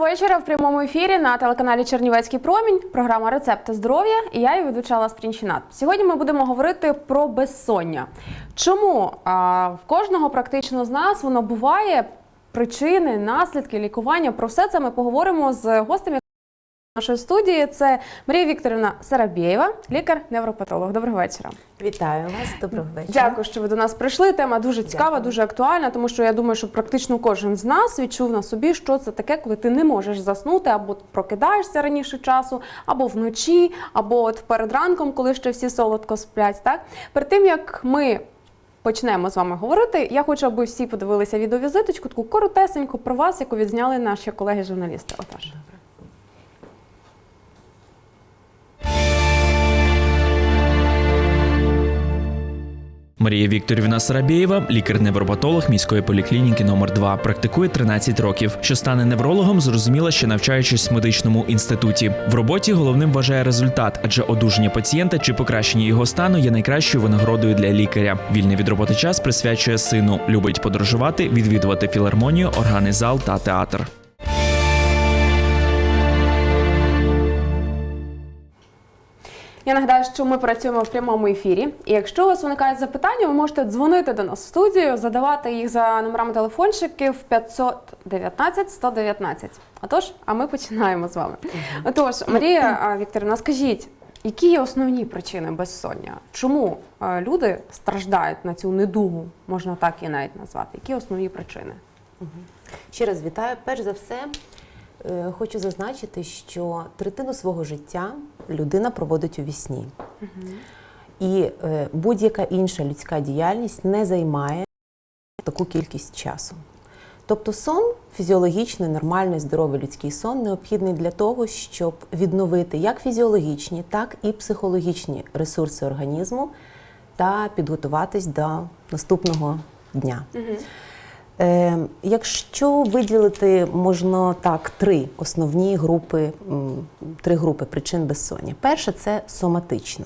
вечора в прямому ефірі на телеканалі Чернівецький промінь. Програма Рецепти здоров'я і я її ведуча Алла Спрінчинат. Сьогодні ми будемо говорити про безсоння. Чому а, в кожного практично з нас воно буває? Причини, наслідки, лікування. Про все це ми поговоримо з гостем нашої студії. Це Марія Вікторівна Сарабєєва, лікар-невропатолог. Доброго вечора. Вітаю вас, доброго вечора. Дякую, що ви до нас прийшли. Тема дуже цікава, Дякую. дуже актуальна, тому що я думаю, що практично кожен з нас відчув на собі, що це таке, коли ти не можеш заснути, або прокидаєшся раніше часу, або вночі, або от перед ранком, коли ще всі солодко сплять. Так перед тим як ми. Почнемо з вами говорити. Я хочу, аби всі подивилися відеовізиточку, таку коротесеньку про вас, яку відзняли наші колеги-журналісти. Отож. Марія Вікторівна Сарабєєва, лікар-невропатолог міської поліклініки номер 2 практикує 13 років. Що стане неврологом, зрозуміла ще навчаючись в медичному інституті. В роботі головним вважає результат, адже одужання пацієнта чи покращення його стану є найкращою винагородою для лікаря. Вільний від роботи час присвячує сину, любить подорожувати, відвідувати філармонію, органний зал та театр. Я нагадаю, що ми працюємо в прямому ефірі. І якщо у вас виникають запитання, ви можете дзвонити до нас в студію, задавати їх за номерами телефончиків 519 119. Отож, а ми починаємо з вами. Отож, Марія Вікторівна, скажіть, які є основні причини безсоння? Чому люди страждають на цю недугу, можна так і навіть назвати? Які основні причини? Ще раз вітаю. Перш за все, хочу зазначити, що третину свого життя людина проводить у вісні. І е, будь-яка інша людська діяльність не займає таку кількість часу. Тобто сон, фізіологічний, нормальний, здоровий людський сон необхідний для того, щоб відновити як фізіологічні, так і психологічні ресурси організму та підготуватись до наступного дня. Е, якщо виділити можна так три основні групи, три групи причин безсоння. Перша це соматична.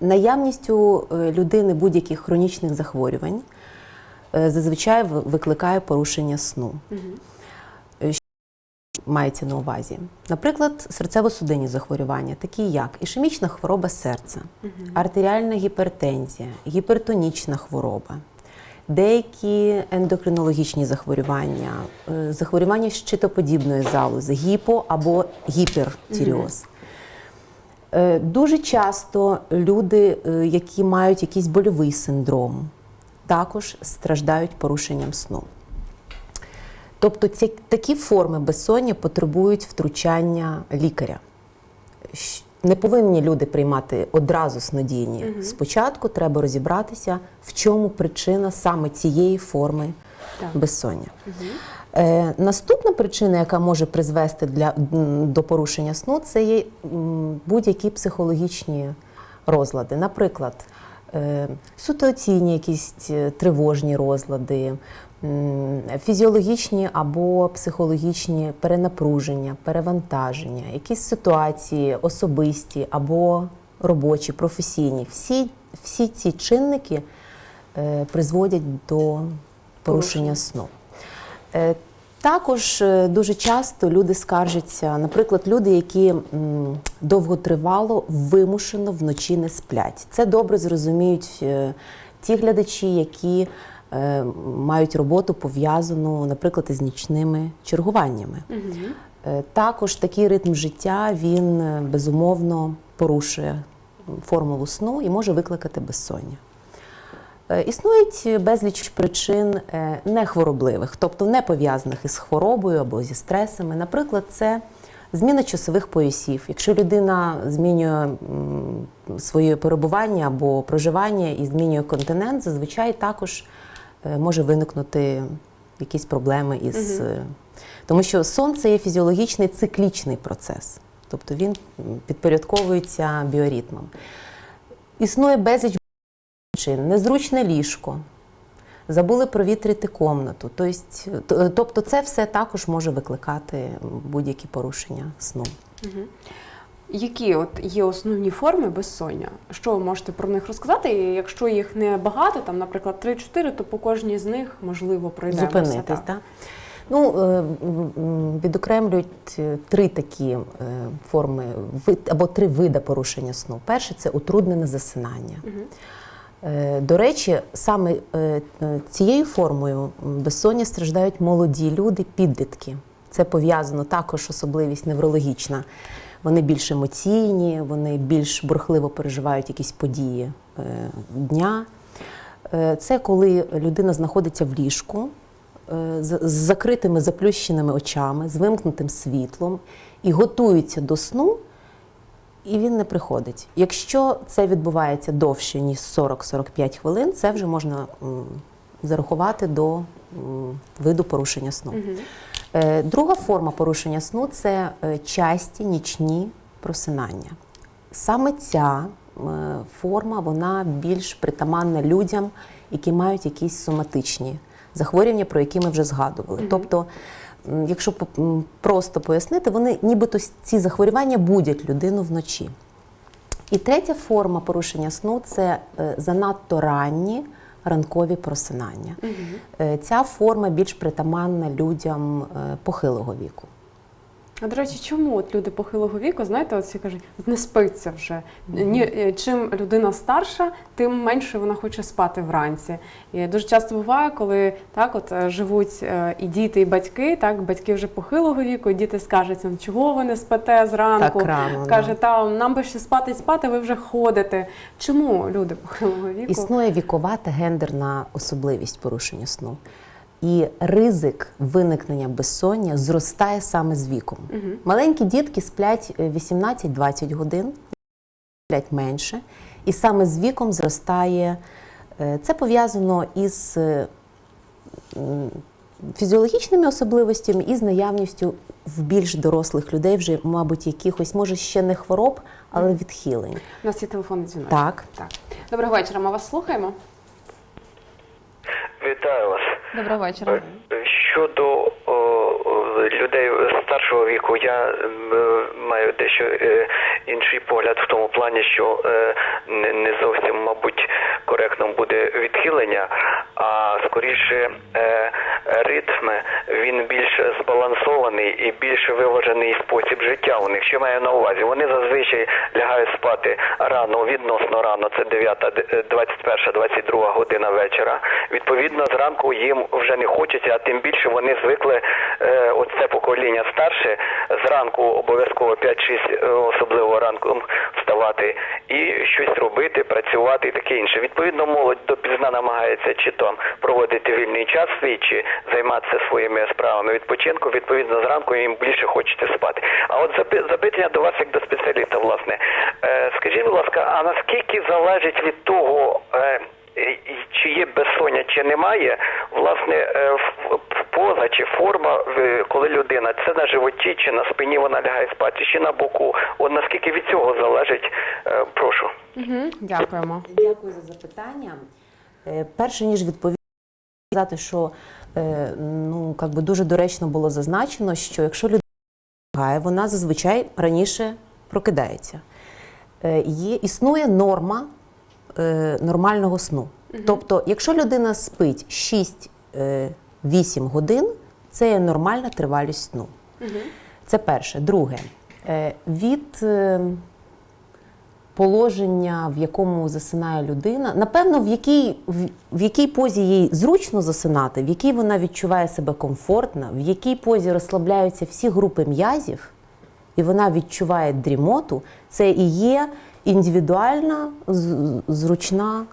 Наявністю е, людини будь-яких хронічних захворювань е, зазвичай викликає порушення сну. Е, що Мається на увазі. Наприклад, серцево-судинні захворювання, такі як ішемічна хвороба серця, артеріальна гіпертензія, гіпертонічна хвороба, деякі ендокринологічні захворювання, е, захворювання щитоподібної залози, гіпо або гіпертіріоз. Е, Дуже часто люди, е, які мають якийсь больовий синдром, також страждають порушенням сну. Тобто ці, такі форми безсоння потребують втручання лікаря. Не повинні люди приймати одразу снодійні. Спочатку треба розібратися, в чому причина саме цієї форми Так. безсоння. Е, наступна причина, яка може призвести для, до порушення сну, це є будь-які психологічні розлади. Наприклад, е, ситуаційні якісь е, тривожні розлади, фізіологічні або психологічні перенапруження, перевантаження, якісь ситуації особисті або робочі, професійні. Всі, всі ці чинники е, призводять до Порушення. сну. Також е, дуже часто люди скаржаться, наприклад, люди, які довготривало вимушено вночі не сплять. Це добре зрозуміють е, ті глядачі, які е, мають роботу пов'язану, наприклад, із нічними чергуваннями. Е, Також такий ритм життя він безумовно порушує формулу сну і може викликати безсоння. Е, Існують безліч причин е, нехворобливих, тобто не пов'язаних із хворобою або зі стресами. Наприклад, це зміна часових поясів. Якщо людина змінює своє перебування або проживання і змінює континент, зазвичай також е, може виникнути якісь проблеми із. е, Тому що сон це є фізіологічний циклічний процес, тобто він підпорядковується біоритмам. Існує безліч причин, незручне ліжко, забули провітрити комнату. Тобто, тобто це все також може викликати будь-які порушення сну. Які от є основні форми безсоння? Що ви можете про них розказати? І якщо їх не багато, там, наприклад, 3-4, то по кожній з них можливо пройдемося. Зупинитись. так. Ну, е, відокремлюють е, три такі е, форми або три види порушення сну. Перше це утруднене засинання. Е, До речі, саме е, е, цією формою безсоння страждають молоді люди, підлітки. Це пов'язано також особливість неврологічна. Вони більш емоційні, вони більш бурхливо переживають якісь події е, дня. Е, Це коли людина знаходиться в ліжку е, з закритими заплющеними очами, з вимкнутим світлом і готується до сну, і він не приходить. Якщо це відбувається довше, ніж 40-45 хвилин, це вже можна зарахувати до виду порушення сну. Е, Друга форма порушення сну це е, часті нічні просинання. Саме ця е, форма вона більш притаманна людям, які мають якісь соматичні захворювання, про які ми вже згадували. Тобто, м, якщо просто пояснити, вони нібито ці захворювання будять людину вночі. І третя форма порушення сну це е, занадто ранні ранкові просинання. Угу. Ця форма більш притаманна людям е, похилого віку. А до речі, чому от люди похилого віку, знаєте, от всі кажуть, не спиться вже. Ні, е, чим людина старша, тим менше вона хоче спати вранці. І дуже часто буває, коли так от е, живуть е, і діти, і батьки, так батьки вже похилого віку, і діти скажуть, «Ну, чого ви не спите зранку? Так рано, да. Каже, та нам би ще спати спати, ви вже ходите. Чому люди похилого віку? Існує вікова та гендерна особливість порушення сну. І ризик виникнення безсоння зростає саме з віком. Маленькі дітки сплять е, 18-20 годин, сплять менше, і саме з віком зростає. е, Це пов'язано із е, фізіологічними особливостями і з наявністю в більш дорослих людей, вже, мабуть, якихось, може, ще не хвороб, але відхилень. У нас є телефонний дзвінок. Так. так. Доброго вечора. Ми вас слухаємо. Вітаю вас. Доброго вечора. Щодо о, людей старшого віку, я е, маю дещо е, інший погляд в тому плані, що е, не, зовсім, мабуть, коректно буде відхилення, а скоріше е, ритм він більш збалансований і більш виважений спосіб життя у них. Що маю на увазі? Вони зазвичай лягають спати рано, відносно рано, це 9, 21, 22 година вечора. Відповідно, зранку їм вже не хочеться, а тим більше вони звикли е, оце покоління старше зранку обов'язково 5-6, е, особливо ранком вставати і щось робити, працювати і таке інше. Відповідно, молодь допізна намагається чи то проводити вільний час свій, чи займатися своїми справами відпочинку. Відповідно, зранку їм більше хочеться спати. А от запи- запитання до вас як до спеціаліста, власне, е, скажіть, будь ласка, а наскільки залежить від того? Е, чи є безсоння, чи немає, власне, е, в- поза чи форма, коли людина це на животі, чи на спині вона лягає спати, чи на боку. От наскільки від цього залежить, е, прошу. Угу. Дякуємо. Дякую за запитання. Е, Перше ніж відповісти, сказати, що е, ну как би дуже доречно було зазначено, що якщо людина лягає, вона зазвичай раніше прокидається. Е, Є існує норма е, нормального сну. Тобто, якщо людина спить 6-8 годин, це є нормальна тривалість сну. Це перше. Друге, е, від е, положення, в якому засинає людина, напевно, в якій, в якій позі їй зручно засинати, в якій вона відчуває себе комфортно, в якій позі розслабляються всі групи м'язів, і вона відчуває дрімоту, це і є індивідуальна, зручна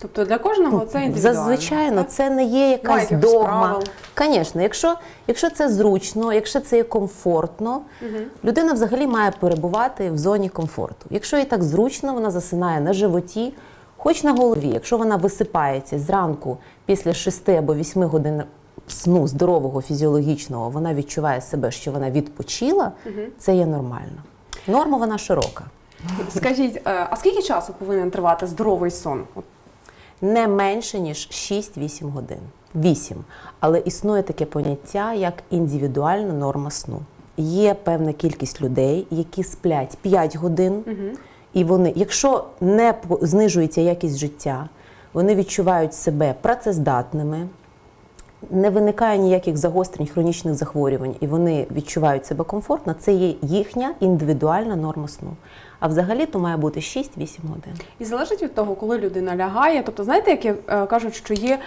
Тобто для кожного це індивідуально. Зазвичайно так? це не є якась якихось догма. Звісно, якщо, якщо це зручно, якщо це є комфортно, людина взагалі має перебувати в зоні комфорту. Якщо їй так зручно, вона засинає на животі, хоч на голові. Якщо вона висипається зранку після 6 або 8 годин сну здорового фізіологічного, вона відчуває себе, що вона відпочила, це є нормально. Норма вона широка. Скажіть, е, а скільки часу повинен тривати здоровий сон? Не менше ніж 6-8 годин. 8. Але існує таке поняття, як індивідуальна норма сну. Є певна кількість людей, які сплять 5 годин, і вони, якщо не знижується якість життя, вони відчувають себе працездатними, не виникає ніяких загострень хронічних захворювань, і вони відчувають себе комфортно, це є їхня індивідуальна норма сну. А взагалі то має бути 6-8 годин. І залежить від того, коли людина лягає. Тобто, знаєте, як е, кажуть, що є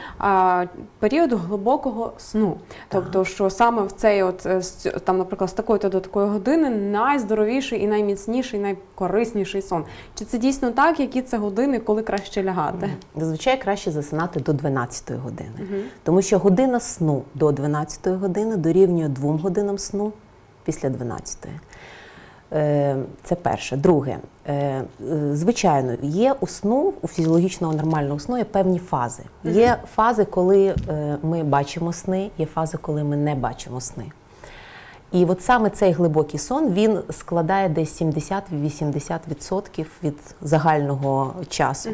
період глибокого сну. Тобто, що саме в цей, от е, з там, наприклад, з такої то до такої години найздоровіший і найміцніший, найкорисніший сон. Чи це дійсно так? Які це години, коли краще лягати? Зазвичай краще засинати до 12 години, тому що година сну до 12 години дорівнює 2 годинам сну після 12. Е, Це перше. Друге, е, звичайно, є у сну, у фізіологічного нормального сну є певні фази. Є фази, коли е, ми бачимо сни, є фази, коли ми не бачимо сни. І от саме цей глибокий сон він складає десь 70-80% від загального часу.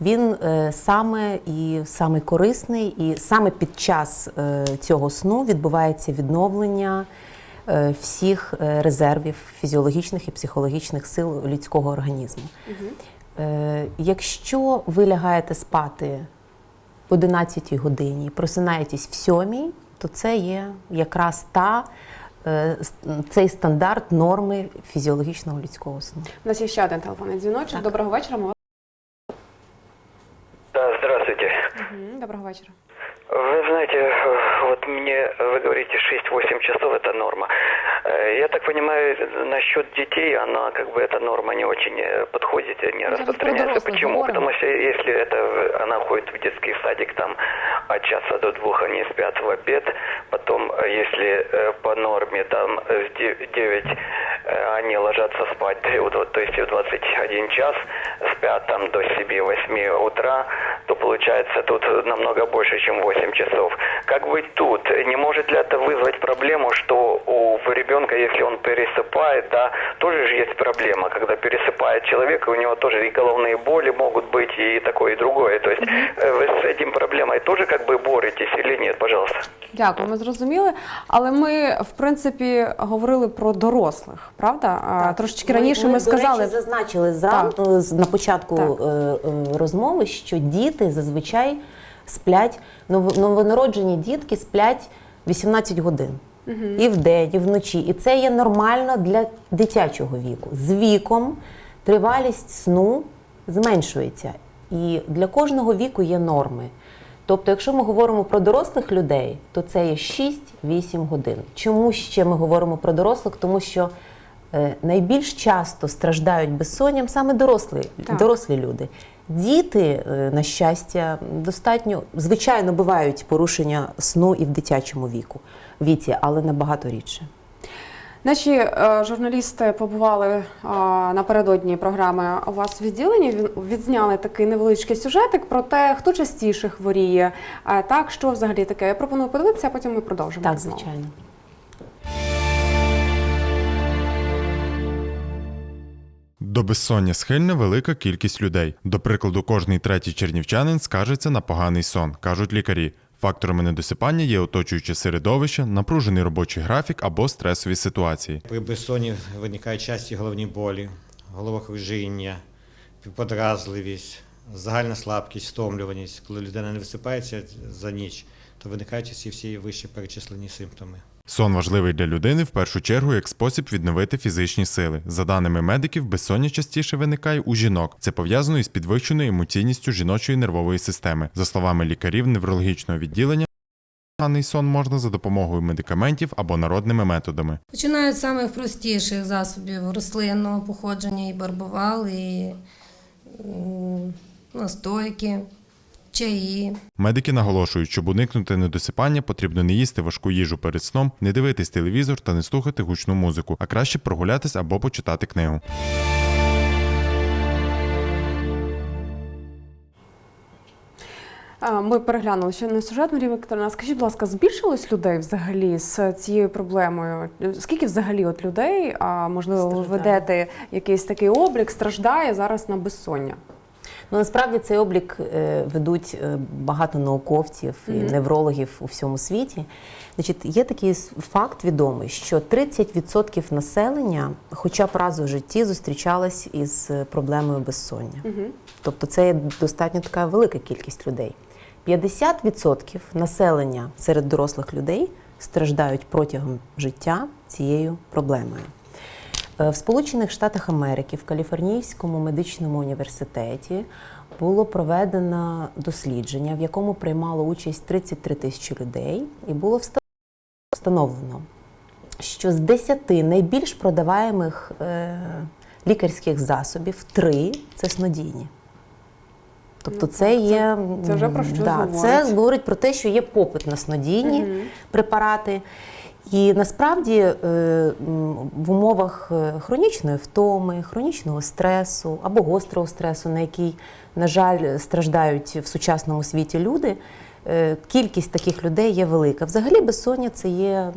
Він е, саме і саме корисний, і саме під час е, цього сну відбувається відновлення всіх е, резервів фізіологічних і психологічних сил людського організму. Е, якщо ви лягаєте спати в 11 годині, просинаєтесь в 7, то це є якраз та е, цей стандарт норми фізіологічного людського сну. У нас є ще один телефонний дзвіночок. Доброго вечора. Ми Да, здравствуйте. Мгм, Доброго вечора. Вы знаете, э, вот мне вы говорите 6-8 часов это норма. Э, Я так понимаю, насчет детей, она как бы эта норма не очень э, подходит, и не Ну, про распространяется. взрослых Почему? говорим. Потому что если это в- она ходит в детский садик, там от часа до двух они спят в обед, потом э, если э, по норме там э, в де- 9 э, они ложатся спать, э, вот- вот, то есть в 21 час спят там до 7-8 утра, то получается тут намного больше, чем 8 часов. Как быть тут? Не может ли это вызвать проблему, что у ребенка, если он пересыпает, да, тоже же есть проблема, когда пересыпает человек, и у него тоже и головные боли могут быть, и такое, и другое. То есть э, вы с этим проблемой тоже как бы боретесь или нет, пожалуйста? Дякую, ми зрозуміли. Але ми, в принципі, говорили про дорослих, правда? А, Трошечки раніше ми, до сказали. речі, зазначили зранку на початку Так. е, е, розмови, що діти зазвичай сплять, нов- новонароджені дітки сплять 18 годин. І вдень, і вночі. І це є нормально для дитячого віку. З віком тривалість сну зменшується. І для кожного віку є норми. Тобто, якщо ми говоримо про дорослих людей, то це є 6-8 годин. Чому ще ми говоримо про дорослих? Тому що найбільш часто страждають безсонням саме дорослі, Так. дорослі люди. Діти, е, на щастя, достатньо звичайно бувають порушення сну і в дитячому віку віці, але набагато рідше. Наші е, журналісти побували е, напередодні програми у вас в відділенні. Відзняли такий невеличкий сюжетик про те, хто частіше хворіє. Е, так, що взагалі таке. Я пропоную подивитися, а потім ми продовжимо. Так, звичайно. До безсоння схильна велика кількість людей. До прикладу, кожний третій чернівчанин скаржиться на поганий сон, кажуть лікарі. Факторами недосипання є оточуюче середовище, напружений робочий графік або стресові ситуації. При безсонні виникають часті головні болі, головокружіння, подразливість, загальна слабкість, стомлюваність. Коли людина не висипається за ніч, то виникають ці всі вище перечислені симптоми. Сон важливий для людини в першу чергу як спосіб відновити фізичні сили. За даними медиків, безсоння частіше виникає у жінок. Це пов'язано із підвищеною емоційністю жіночої нервової системи. За словами лікарів неврологічного відділення, поганий сон можна за допомогою медикаментів або народними методами. Починають з самих простіших засобів рослинного походження, і барбувал, і настойки, чаї. Медики наголошують, щоб уникнути недосипання, потрібно не їсти важку їжу перед сном, не дивитись телевізор та не слухати гучну музику, а краще прогулятись або почитати книгу. Ми переглянули ще не сюжет Марія Вікторовна. Скажіть, будь ласка, збільшилось людей взагалі з цією проблемою? Скільки взагалі от людей, а можливо, ви Страждає. ведете якийсь такий облік, страждає зараз на безсоння? Ну насправді цей облік е, ведуть е, багато науковців і неврологів у всьому світі. Значить, є такий факт відомий, що 30% населення, хоча б раз у житті, зустрічалась із е, проблемою безсоння. Тобто це є достатньо така велика кількість людей. 50% населення серед дорослих людей страждають протягом життя цією проблемою. Е, В Сполучених Штатах Америки в Каліфорнійському медичному університеті було проведено дослідження, в якому приймало участь 33 тисячі людей, і було встановлено, що з 10 найбільш продаваємих е, лікарських засобів три це снодійні. Тобто Ну, це є це- це вже про щось да, говорить. це говорить про те, що є попит на снодійні препарати. І насправді е, в умовах е, хронічної втоми, хронічного стресу або гострого стресу, на який, на жаль, страждають в сучасному світі люди, е, кількість таких людей є велика. Взагалі, безсоння це є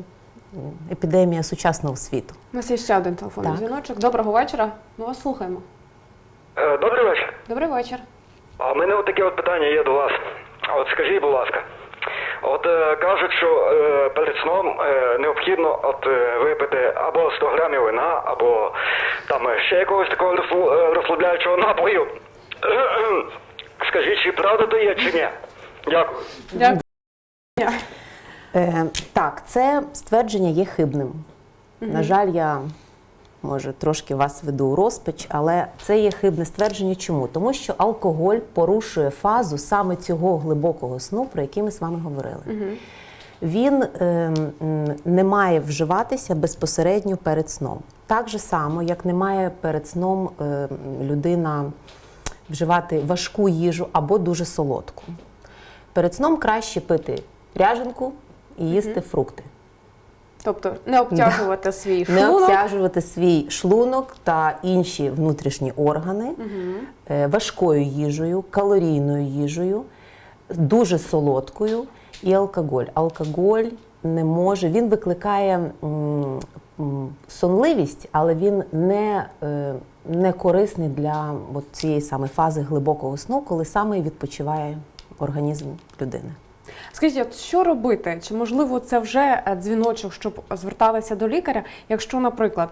епідемія сучасного світу. У нас є ще один телефонний Так. дзвіночок. Доброго вечора. Ми вас слухаємо. Добрий вечір. Добрий вечір. А в мене от таке от питання є до вас. От скажіть, будь ласка, от е, кажуть, що е, перед сном е, необхідно от е, випити або 100 грамів вина, або там ще якогось такого е, розслабляючого напою. Скажіть, чи правда то є, чи ні? Дякую. Дякую. Е, так, це ствердження є хибним. На жаль, я може трошки вас веду у розпач, але це є хибне ствердження. Чому? Тому що алкоголь порушує фазу саме цього глибокого сну, про який ми з вами говорили. Він е, не має вживатися безпосередньо перед сном. Так же само, як не має перед сном е, людина вживати важку їжу або дуже солодку. Перед сном краще пити ряженку і їсти фрукти. Тобто не обтяжувати свій Не шлунок. обтяжувати свій шлунок та інші внутрішні органи е, важкою їжею, калорійною їжею, дуже солодкою і алкоголь. Алкоголь не може, він викликає сонливість, але він не, е, не корисний для от цієї саме фази глибокого сну, коли саме відпочиває організм людини. Скажіть, от що робити? Чи можливо це вже е, дзвіночок, щоб зверталися до лікаря? Якщо, наприклад,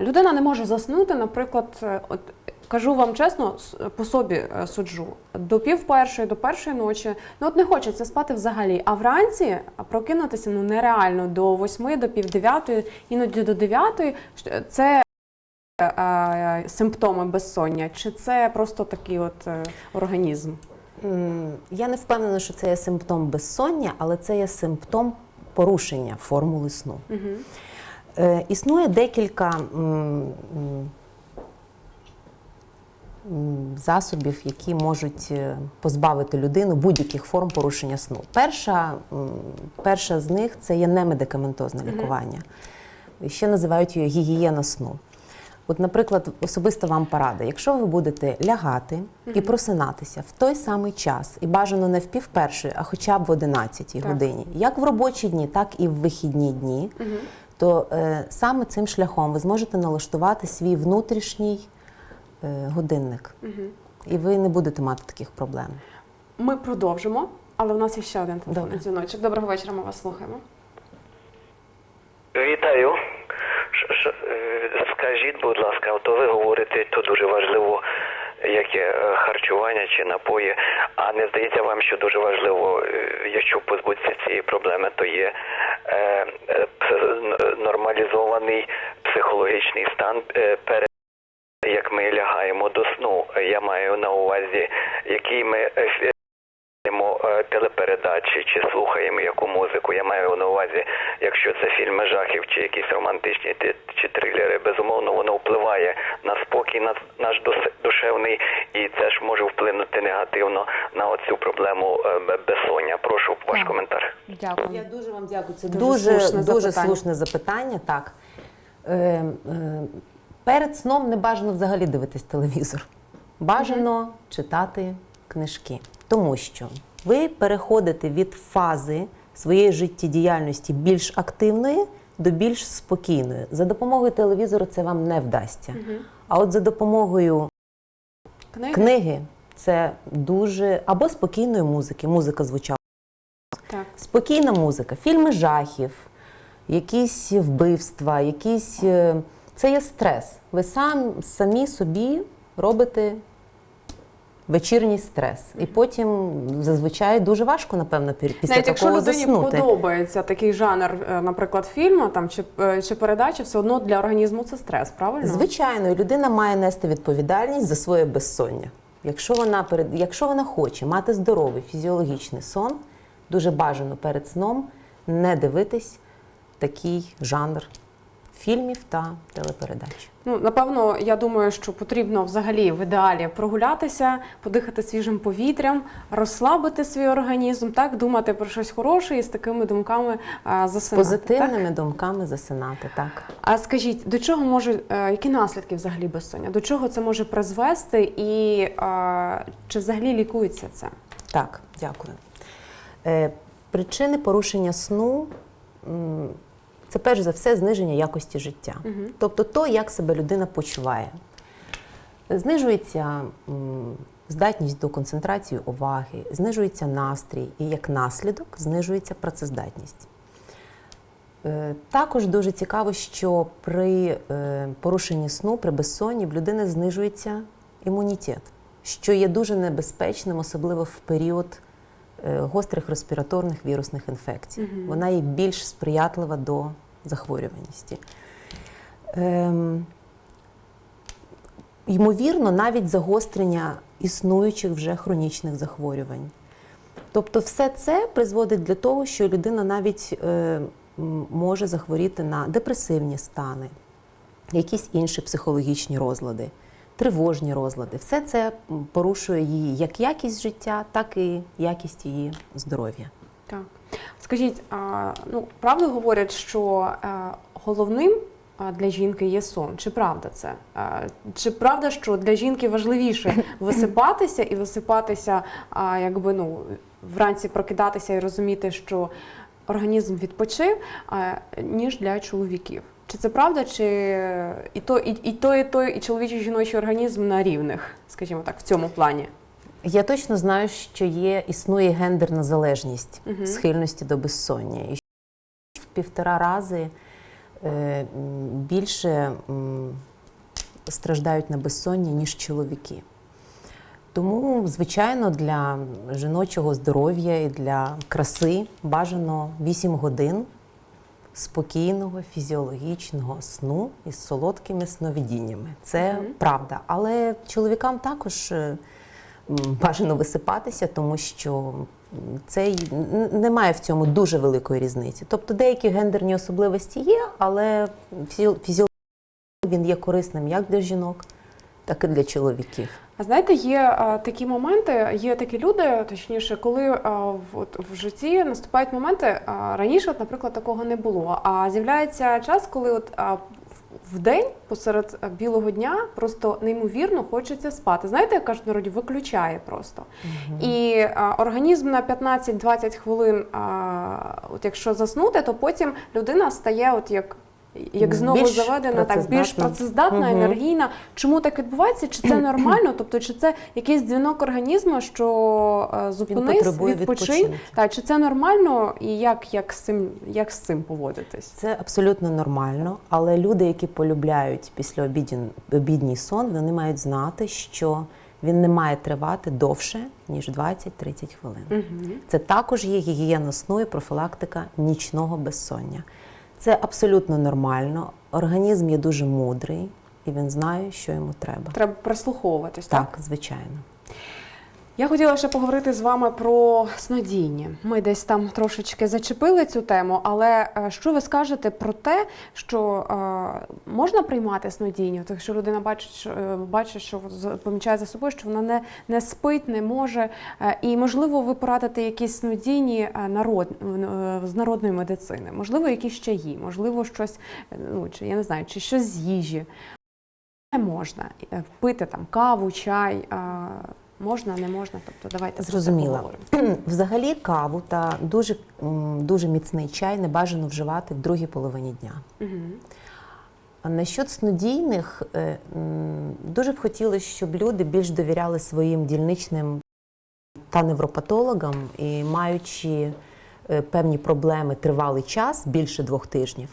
людина не може заснути, наприклад, е, от кажу вам чесно, по собі е, суджу до пів першої, до першої ночі. Ну от не хочеться спати взагалі. А вранці прокинутися ну нереально до восьми, до пів дев'ятої, іноді до дев'ятої. Це симптоми безсоння, чи це просто такий от організм? Я не впевнена, що це є симптом безсоння, але це є симптом порушення формули сну. Е, існує декілька м, м, м, засобів, які можуть е, позбавити людину будь-яких форм порушення сну. Перша, м, перша з них це є немедикаментозне лікування. Ще називають її гігієна сну. От, наприклад, особисто вам порада. Якщо ви будете лягати і просинатися в той самий час, і бажано не в пів першої, а хоча б в 11 годині, як в робочі дні, так і в вихідні дні, то е, саме цим шляхом ви зможете налаштувати свій внутрішній е, годинник. І ви не будете мати таких проблем. Ми продовжимо, але у нас є ще один телефонний Добре. дзвіночок. Доброго вечора, ми вас слухаємо. Вітаю. Скажіть, будь ласка, от ви говорите, то дуже важливо, яке е, харчування чи напої. А не здається вам, що дуже важливо, е, якщо позбутися цієї проблеми, то є е, е, нормалізований психологічний стан перед як ми лягаємо до сну. Я маю на увазі, який ми Слухаємо е, телепередачі чи слухаємо яку музику. Я маю на увазі, якщо це фільми жахів чи якісь романтичні чи трилери, безумовно, воно впливає на спокій, на наш душевний, і це ж може вплинути негативно на оцю проблему е, безсоння. Прошу ваш Так. коментар. Дякую. Я дуже вам дякую. Це Дуже дуже, слушне дуже, запитання. слушне запитання. Так. Е, е, перед сном не бажано взагалі дивитись телевізор. Бажано читати книжки. Тому що ви переходите від фази своєї життєдіяльності більш активної до більш спокійної. За допомогою телевізору це вам не вдасться. А от за допомогою Книги? книги це дуже або спокійної музики. Музика звучала. Так. Спокійна музика, фільми жахів, якісь вбивства, якісь. е, Це є стрес. Ви сам, самі собі робите вечірній стрес. І потім зазвичай дуже важко, напевно, пі- після Навіть якщо такого людині заснути. подобається такий жанр, е, наприклад, фільму там чи, е, чи передачі, все одно для організму це стрес, правильно? Звичайно, і людина має нести відповідальність за своє безсоння. Якщо вона перед, якщо вона хоче мати здоровий фізіологічний сон, дуже бажано перед сном не дивитись такий жанр фільмів та телепередач. Ну, напевно, я думаю, що потрібно взагалі в ідеалі прогулятися, подихати свіжим повітрям, розслабити свій організм, так думати про щось хороше і з такими думками а, З засинати. Так? позитивними думками засинати. Так. А скажіть, до чого може е, які наслідки взагалі безсоння? До чого це може призвести, і е, чи взагалі лікується це? Так, дякую. Е, причини порушення сну це перш за все зниження якості життя. Тобто то, як себе людина почуває. Знижується здатність до концентрації уваги, знижується настрій і як наслідок знижується працездатність. Е, Також дуже цікаво, що при е, порушенні сну, при безсонні в людини знижується імунітет, що є дуже небезпечним, особливо в період гострих респіраторних вірусних інфекцій. Вона є більш сприятлива до захворюваності. Ем, ймовірно, навіть загострення існуючих вже хронічних захворювань. Тобто, все це призводить для того, що людина навіть е, може захворіти на депресивні стани, якісь інші психологічні розлади, тривожні розлади. Все це порушує її як якість життя, так і якість її здоров'я. Так. Скажіть, а, ну правда говорять, що е, головним для жінки є сон. Чи правда це? А, Чи правда, що для жінки важливіше висипатися і висипатися, а, якби ну вранці прокидатися і розуміти, що організм відпочив, а, ніж для чоловіків? Чи це правда, чи і то, і, і то, і то, і чоловічий і жіночий організм на рівних, скажімо так, в цьому плані? Я точно знаю, що є існує гендерна залежність схильності до безсоння. І в півтора рази е, більше м, страждають на безсоння, ніж чоловіки. Тому, звичайно, для жіночого здоров'я і для краси бажано 8 годин спокійного фізіологічного сну із солодкими сновидіннями. Це правда. Але чоловікам також е, бажано висипатися, тому що це немає в цьому дуже великої різниці. Тобто деякі гендерні особливості є, але фізіологічно він є корисним як для жінок, так і для чоловіків. А знаєте, є а, такі моменти, є такі люди, точніше, коли а, в, от, в житті наступають моменти. А, раніше, от, наприклад, такого не було. А з'являється час, коли от а, в- день посеред білого дня просто неймовірно хочеться спати. Знаєте, як кажуть народі, виключає просто. І а, організм на 15-20 хвилин, а, от якщо заснути, то потім людина стає от як. Як знову Більш заведена, так більш працездатна. Мгм. енергійна. Чому так відбувається? Чи це нормально? Тобто, чи це якийсь дзвінок організму, що е, зупинись, відпочинь? Так, чи це нормально, і як, як з цим як з цим поводитись? Це абсолютно нормально, але люди, які полюбляють після обідній сон, вони мають знати, що він не має тривати довше, ніж 20-30 хвилин. Це також є гігієна сну і профілактика нічного безсоння. Це абсолютно нормально. Організм є дуже мудрий і він знає, що йому треба. Треба прислуховуватись. Так? Так, звичайно. Я хотіла ще поговорити з вами про снодійні. Ми десь там трошечки зачепили цю тему, але е, що ви скажете про те, що е, можна приймати снодійні? От якщо людина бачить, е, бачить, що помічає за собою, що вона не, не спить, не може, і можливо ви порадите якісь снодійні народ, з народної медицини, можливо, якісь чаї, можливо, щось, ну чи я не знаю, чи щось з їжі. Не можна пити там каву, чай. Можна, не можна. Тобто давайте поговоримо. Взагалі каву та дуже, дуже міцний чай не бажано вживати в другій половині дня. Мгм. А насчет снодійних, е, дуже б хотілося, щоб люди більш довіряли своїм дільничним та невропатологам і маючи е, певні проблеми тривалий час, більше двох тижнів,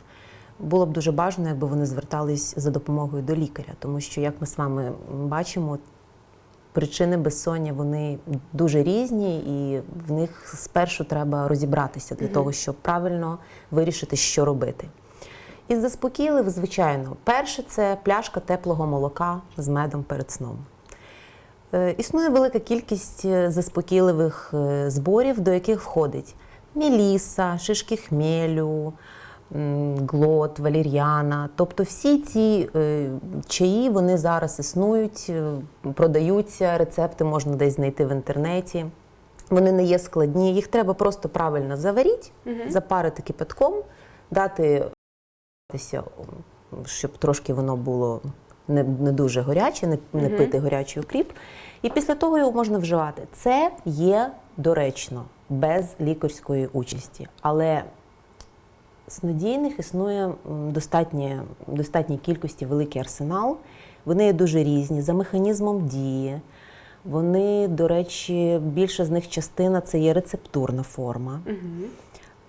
було б дуже бажано, якби вони звертались за допомогою до лікаря, тому що, як ми з вами бачимо, причини безсоння вони дуже різні, і в них спершу треба розібратися для того, щоб правильно вирішити, що робити. Із заспокійливих, звичайно, перше це пляшка теплого молока з медом перед сном. Е, Існує велика кількість е, заспокійливих е, зборів, до яких входить міліса, шишки хмелю, глот, валір'яна. Тобто всі ці е, чаї вони зараз існують, е, продаються, рецепти можна десь знайти в інтернеті. Вони не є складні, їх треба просто правильно заварити, запарити кипятком, дати щоб трошки воно було не, не дуже гаряче, не, не пити гарячий окріп. І після того його можна вживати. Це є доречно, без лікарської участі. Але снодійних існує достатнє, достатній кількості великий арсенал. Вони є дуже різні за механізмом дії. Вони, до речі, більша з них частина це є рецептурна форма.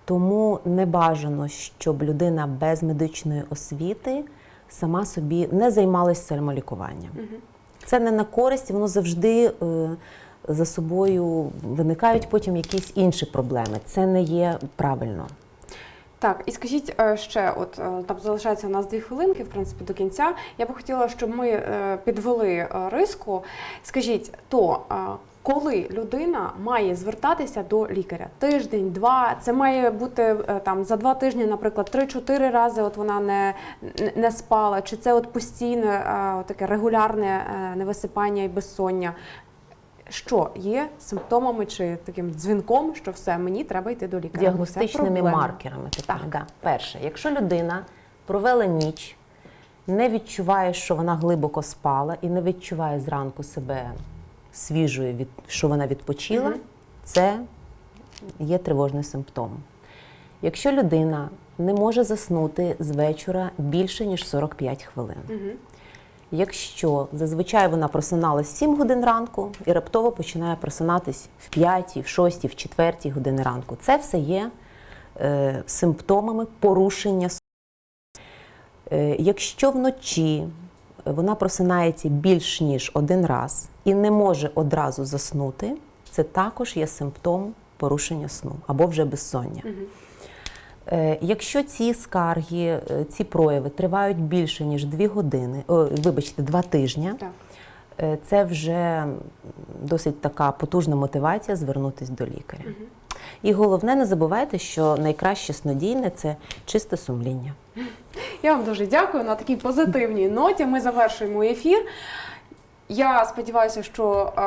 Тому не бажано, щоб людина без медичної освіти сама собі не займалася самолікуванням. Це не на користь, воно завжди е, за собою виникають потім якісь інші проблеми. Це не є правильно. Так, і скажіть е, ще, от е, там залишається у нас дві хвилинки, в принципі, до кінця. Я би хотіла, щоб ми е, підвели риску. Скажіть, то коли людина має звертатися до лікаря? Тиждень, два, це має бути там за два тижні, наприклад, три-чотири рази. От вона не, не- спала, чи це от постійне от таке регулярне невисипання і безсоння? Що є симптомами чи таким дзвінком, що все мені треба йти до лікаря? Діагностичними маркерами. Такими. Да. Перше, якщо людина провела ніч, не відчуває, що вона глибоко спала, і не відчуває зранку себе свіжою, від, що вона відпочила, це є тривожний симптом. Якщо людина не може заснути з вечора більше, ніж 45 хвилин. Якщо зазвичай вона просиналась в 7 годин ранку і раптово починає просинатись в 5, в 6, в 4 години ранку, це все є е, симптомами порушення. Е, якщо вночі вона просинається більш ніж один раз і не може одразу заснути, це також є симптом порушення сну або вже безсоння. Е, Якщо ці скарги, е, ці прояви тривають більше ніж 2 години, о, вибачте, 2 тижні, Так. е, це вже досить така потужна мотивація звернутися до лікаря. І головне, не забувайте, що найкраще снодійне це чисте сумління. Я вам дуже дякую. На такій позитивній ноті ми завершуємо ефір. Я сподіваюся, що е,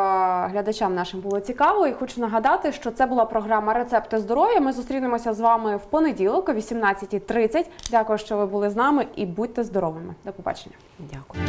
глядачам нашим було цікаво, і хочу нагадати, що це була програма Рецепти здоров'я. Ми зустрінемося з вами в понеділок о 18.30. Дякую, що ви були з нами, і будьте здоровими. До побачення. Дякую.